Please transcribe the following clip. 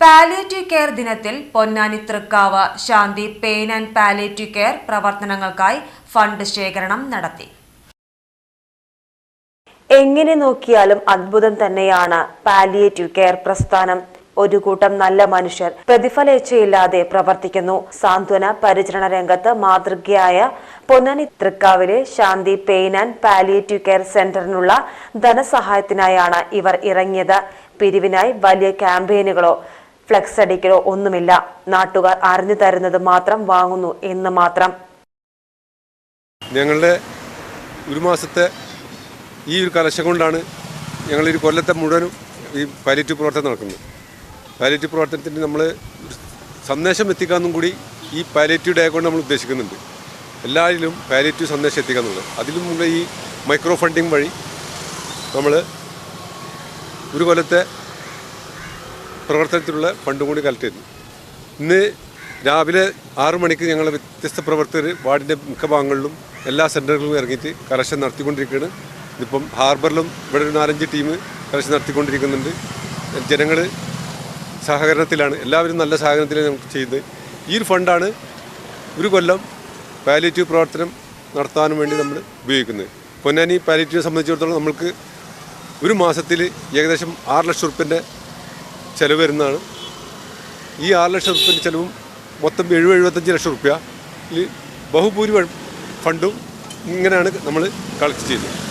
Palliative care ദിനത്തിൽ Ponnani Thrikkavu Shanthi pain and palliative care പ്രവർത്തനങ്ങൾക്കായി fund ശേഖരണം നടത്തി. എങ്ങനെ നോക്കിയാലും അത്ഭുതം തന്നെയാണ് പാലിയേറ്റീവ് കെയർ പ്രസ്ഥാനം. ഒരു കൂട്ടം നല്ല മനുഷ്യർ പ്രതിഫലേച്ഛയില്ലാതെ പ്രവർത്തിക്കുന്നു. സാന്ത്വന പരിചരണ രംഗത്ത് മാതൃകയായ Ponnani തൃക്കാവിലെ Shanthi pain and palliative care സെന്ററിനുള്ള ധനസഹായത്തിനായാണ് ഇവർ ഇറങ്ങിയത്. പിരിവിനായി വലിയ ക്യാമ്പയിനുകളോ ഫ്ലെക്സ് അടിക്കലോ ഒന്നുമില്ല. നാട്ടുകാർ അറിഞ്ഞു തരുന്നത് മാത്രം വാങ്ങുന്നു എന്ന് മാത്രം. ഞങ്ങളുടെ ഒരു മാസത്തെ ഈ ഒരു കലശം കൊണ്ടാണ് ഞങ്ങൾ ഈ കൊല്ലത്തെ മുഴുവനും ഈ പാലിറ്റീവ് പ്രവർത്തനം നടക്കുന്നത്. പാലിറ്റീവ് പ്രവർത്തനത്തിന് നമ്മൾ സന്ദേശം എത്തിക്കാമെന്നും കൂടി ഈ പാലിറ്റീവ് ഡേ കൊണ്ട് നമ്മൾ ഉദ്ദേശിക്കുന്നുണ്ട്. എല്ലാവരിലും പാലിറ്റീവ് സന്ദേശം എത്തിക്കാന്നുള്ളത് അതിലും മുമ്പ് ഈ മൈക്രോ ഫണ്ടിങ് വഴി നമ്മൾ ഒരു കൊല്ലത്തെ പ്രവർത്തനത്തിലുള്ള ഫണ്ടും കൂടി കളക്ട് ചെയ്തു. ഇന്ന് രാവിലെ ആറു മണിക്ക് ഞങ്ങൾ വ്യത്യസ്ത പ്രവർത്തകർ വാർഡിന്റെ മിക്ക ഭാഗങ്ങളിലും എല്ലാ സെന്ററുകളിലും ഇറങ്ങിയിട്ട് കലക്ഷൻ നടത്തിക്കൊണ്ടിരിക്കുകയാണ്. ഇതിപ്പം ഹാർബറിലും ഇവിടെ ഒരു നാലഞ്ച് ടീം കലക്ഷൻ നടത്തിക്കൊണ്ടിരിക്കുന്നുണ്ട്. ജനങ്ങൾ സഹകരണത്തിലാണ്. എല്ലാവരും നല്ല സഹകരണത്തിലാണ് നമുക്ക് ചെയ്യുന്നത് ഈ ഒരു ഫണ്ടാണ് ഒരു കൊല്ലം പാലിറ്റീവ് പ്രവർത്തനം നടത്താനും വേണ്ടി നമ്മൾ ഉപയോഗിക്കുന്നത്. പൊന്നാനി പാലിറ്റീവിനെ സംബന്ധിച്ചിടത്തോളം നമ്മൾക്ക് ഒരു മാസത്തിൽ ഏകദേശം ആറ് ലക്ഷം റുപ്യന്റെ ചിലവ് വരുന്നതാണ് ഈ ആറ് ലക്ഷം റുപ്യന്റെ ചിലവും മൊത്തം എഴുപത് എഴുപത്തഞ്ച് ലക്ഷം റുപ്യ. ഈ ബഹുഭൂരിപക്ഷം ഫണ്ടും ഇങ്ങനെയാണ് നമ്മൾ കളക്ട് ചെയ്യുന്നത്.